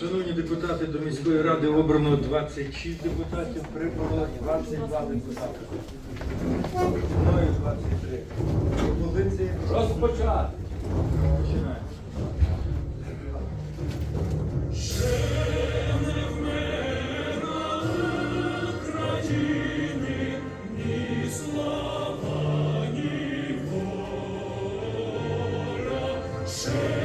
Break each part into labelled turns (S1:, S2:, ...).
S1: Шановні депутати, до міської ради обрано 26 депутатів, прибуло 22 депутати. Мною 23. Пропозиції розпочати. Починаємо.
S2: Згинуть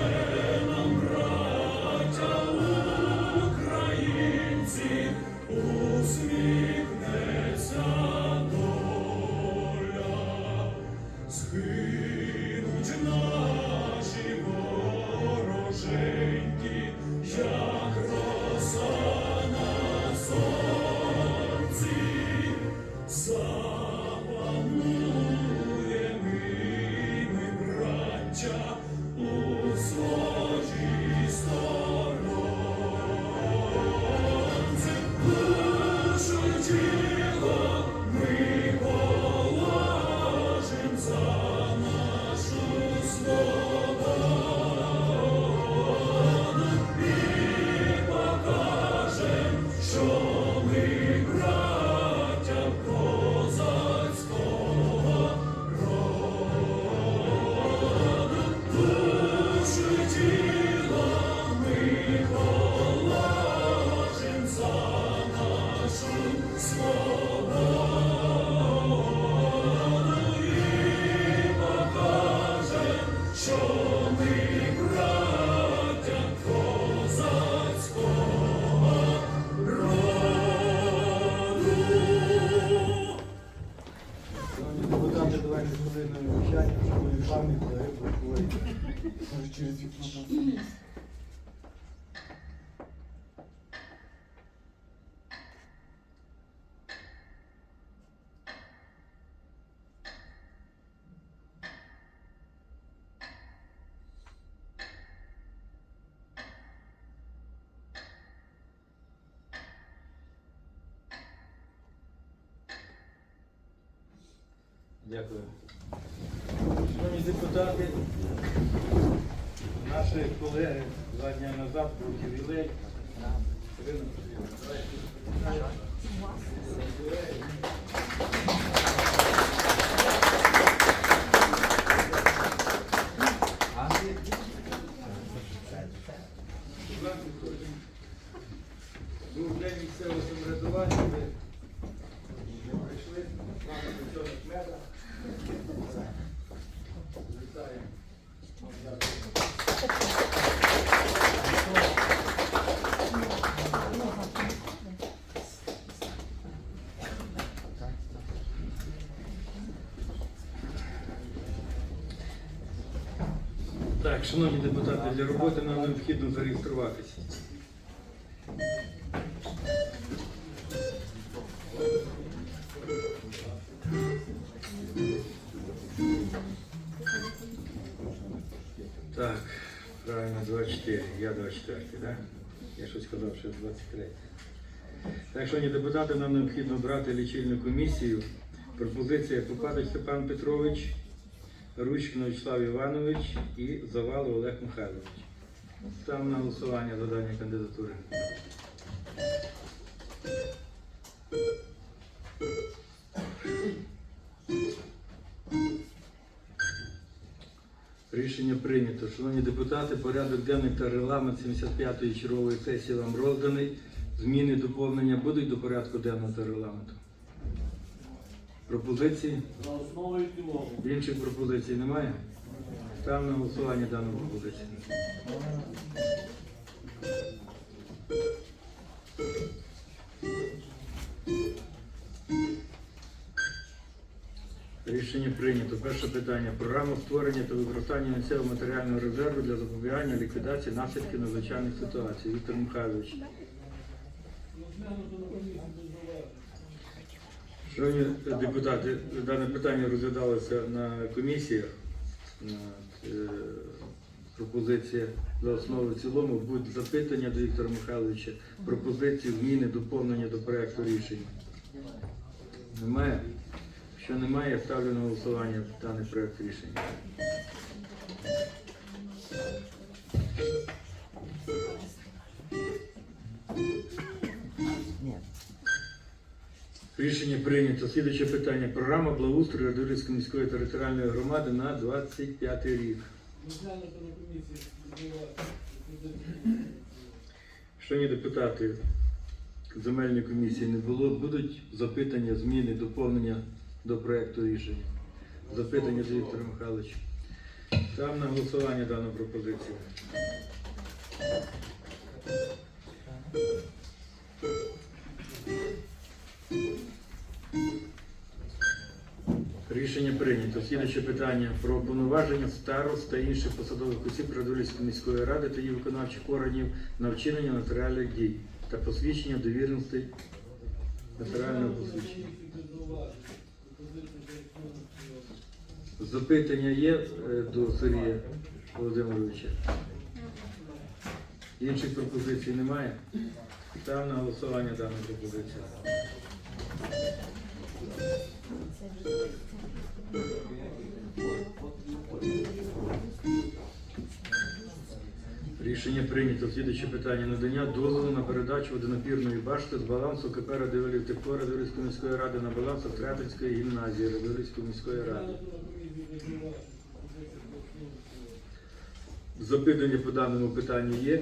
S1: Дякую. Шановні депутати, наші колеги два дні назад був ювілей. Давайте. Був день місцевого самоврядування, ви не прийшли, з нами до цього меда. Вітаємо. Так, шановні депутати, для роботи нам необхідно зареєструватися. Так, правильно, 24. Я 24, так? Да? Я щось сказав, що 23. Так, шановні депутати, нам необхідно обрати лічильну комісію. Пропозиція Попадич Степан Петрович, Ручкін Вячеслав Іванович і Завал Олег Михайлович. Ставимо на голосування за дані кандидатури. Рішення прийнято. Шановні депутати, порядок денний та регламент 75-ї чергової сесії вам розданий. Зміни доповнення будуть до порядку денного та регламенту. Пропозиції?
S3: За основу і в цілому.
S1: Інших пропозицій немає? Ставимо на голосування дану пропозицію. Рішення прийнято. Перше питання. Програма створення та використання місцевого матеріального резерву для запобігання ліквідації наслідків надзвичайних ситуацій. Віктор Михайлович. Шановні депутати, дане питання розглядалося на комісіях. Е, Пропозиція за основу в цілому. Будуть запитання до Віктора Михайловича, пропозиції, зміни, доповнення до проекту рішення. Немає? Якщо немає, ставлю на голосування даний проект рішення. Рішення прийнято. Слідуюче питання. Програма благоустрою Радивилівської міської територіальної громади на 25 рік. Шановні депутати, земельної комісії не було. Будуть запитання, зміни, доповнення до проекту рішення. Запитання до Віктора Михайловича. Там на голосування дану пропозицію. Рішення прийнято. Слідуюче питання про повноваження старост та інших посадових осіб Радулівської міської ради та її виконавчих органів на вчинення нотаріальних дій та посвідчення довіреностей нотаріального посвідчення. Запитання є е, до Сергія Володимировича? Інших пропозицій немає? Став на голосування дану пропозицію. Рішення прийнято. Слідуюче питання. Надання дозволу на передачу водонапірної башти з балансу КП Радивилів Тепло Радивилівської міської ради на баланс Отрятинської гімназії Радивилівської міської ради. Запитання по даному питанню є.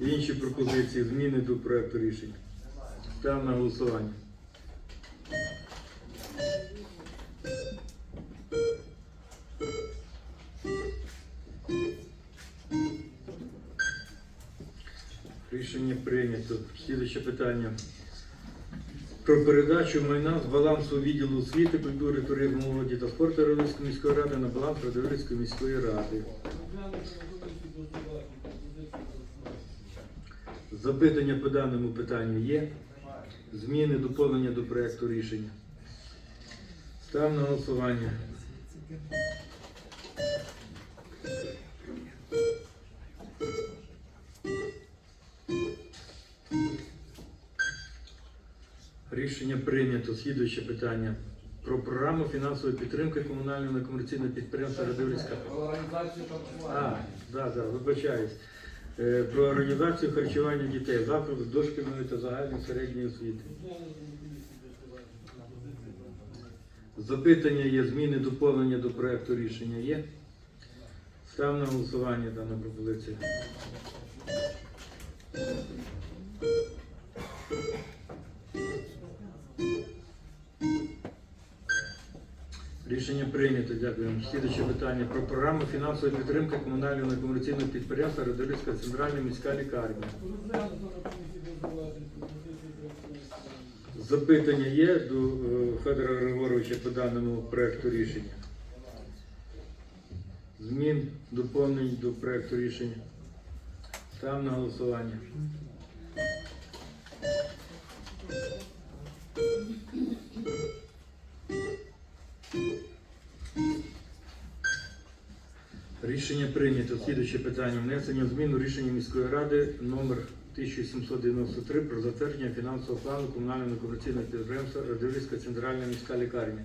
S1: Інші пропозиції, зміни до проекту рішення. Став на голосування. Рішення прийнято. Слідуюче питання. Про передачу майна з балансу відділу освіти, культури, туризму, молоді та спорту Радивилівської міської ради на баланс Радивилівської міської ради. Запитання по даному питанню є. Зміни, доповнення до проекту рішення. Став на голосування. Рішення прийнято. Слідуюче питання. Про програму фінансової підтримки комунального некомерційного підприємства Радивилівська. А, да, да, вибачаюсь. Е, Про організацію харчування дітей, закладу дошкільної та загальної середньої освіти. Запитання є, зміни, доповнення до проекту рішення є. Став на голосування дану пропозицію. Дякую. Слідуюче питання про програму фінансової підтримки комунального некомерційного підприємства Радивилівська центральна міська лікарня. Запитання є до е, Федора Григоровича по даному проекту рішення. Змін, доповнень до проекту рішення. Став на голосування. Рішення прийнято. Слідуюче питання. Внесення змін у рішення міської ради номер 1793 про затвердження фінансового плану комунального некомерційного підприємства Радивилівська центральна міська лікарня.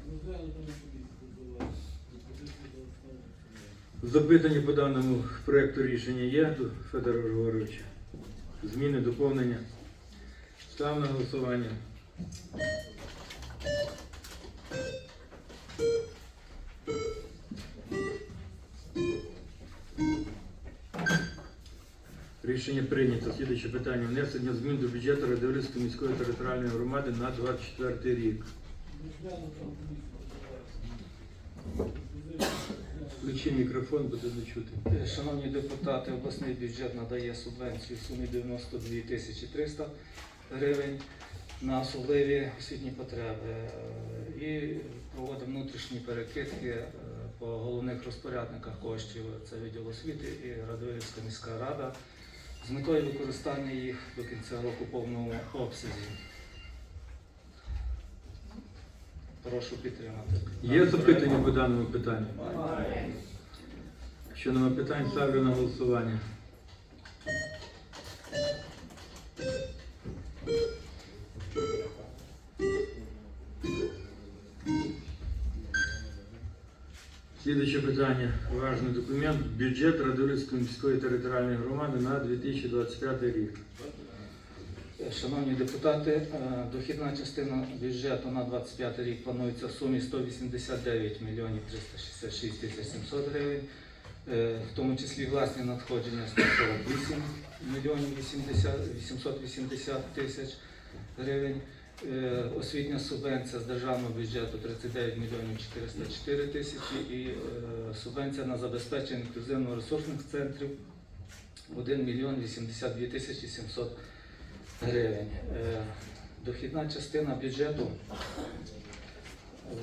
S1: Запитання по даному проекту рішення є до Федора Григоровича. Зміни, доповнення. Став на голосування. Рішення прийнято. Слідуюче питання. Внесення змін до бюджету Радивилівської міської територіальної громади на 24 рік. Включи мікрофон, буде не чути.
S2: Шановні депутати, обласний бюджет надає субвенцію в сумі 92 тисячі 300 гривень на особливі освітні потреби Е, і проводить внутрішні перекидки е, по головних розпорядниках коштів. Це відділ освіти і Радивилівська міська рада з метою використання їх до кінця року в повному обсязі. Прошу підтримати.
S1: Є запитання по даному питанню? Якщо немає питань, ставлю на голосування. Слідуюче питання. Важний документ. Бюджет Радивилівської міської територіальної громади на 2025 рік.
S2: Шановні депутати, е, дохідна частина бюджету на 25 рік планується в сумі 189 мільйонів 366 тисяч 700 гривень, Е, в тому числі власні надходження 148 мільйонів 880 тисяч гривень. Е, Освітня субвенція з державного бюджету 39 мільйонів 404 тисячі і е, субвенція на забезпечення інклюзивно-ресурсних центрів 1 мільйон 82 тисячі 700 гривень. Е, Дохідна частина бюджету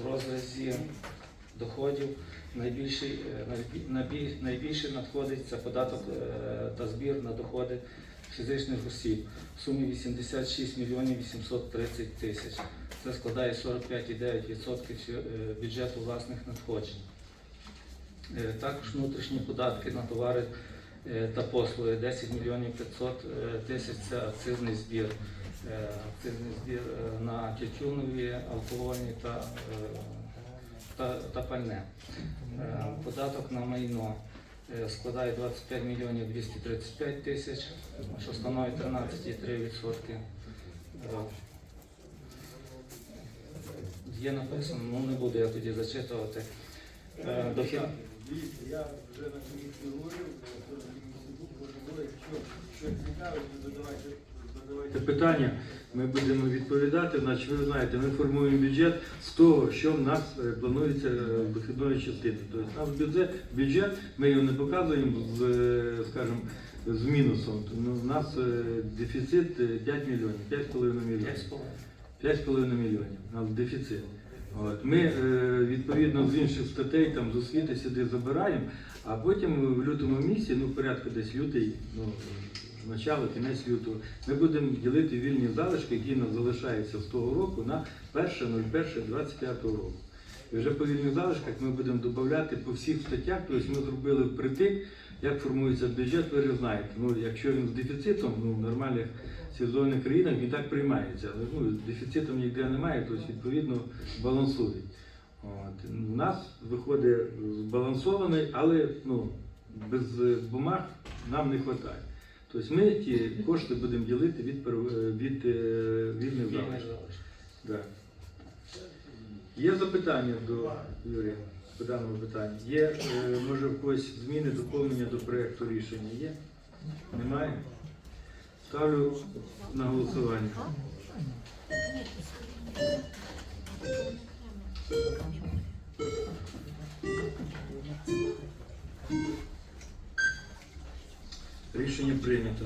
S2: в розрізі доходів найбільший, найбі- найбі- найбільше надходить це податок та збір на доходи фізичних осіб в сумі 86 мільйонів 830 тисяч. Це складає 45,9% е, бюджету власних надходжень. Е, Також внутрішні податки на товари е, та послуги 10 мільйонів 500 е, тисяч це акцизний збір. Акцизний збір на тютюнові, алкогольні та, та, та пальне. Податок на майно складає 25 мільйонів 235 тисяч, що становить 13,3%. Е, Є написано, ну не буду я тоді зачитувати. Е, Дохід,
S1: я вже на комісії говорив, що говорить, якщо цікавить, то задавайте питання, ми будемо відповідати. Значить, ви знаєте, ми формуємо бюджет з того, що в нас е, планується е, дохідної частини. Тобто наш бюджет, бюджет, ми його не показуємо з, е, скажімо, з мінусом. Ну, у нас дефіцит е, 5 мільйонів, 5,5 мільйонів.
S2: 5,5.
S1: 5,5 мільйонів. У нас дефіцит. От. Ми відповідно з інших статей там з освіти сюди забираємо, а потім в лютому місяці, ну порядку десь лютий, ну начало, кінець лютого, ми будемо ділити вільні залишки, які у нас залишаються з того року на 1.01.25 року. І вже по вільних залишках ми будемо додати по всіх статтях, тобто ми зробили впритик, як формується бюджет, ви знаєте. Ну, якщо він з дефіцитом, ну, в нормальних цивілізованих країнах він так приймається. Але ну, дефіциту ніде немає, тобто відповідно балансують. От. У нас виходить збалансований, але ну, без бумаг нам не вистачає. Тобто ми ті кошти будемо ділити від, пер- від е, вільних залишків. Да. Є запитання до Юрія по даному питанню? Є, е, може, в когось зміни, доповнення до проєкту рішення? Є? Немає? Ставлю на голосування. Рішення прийнято.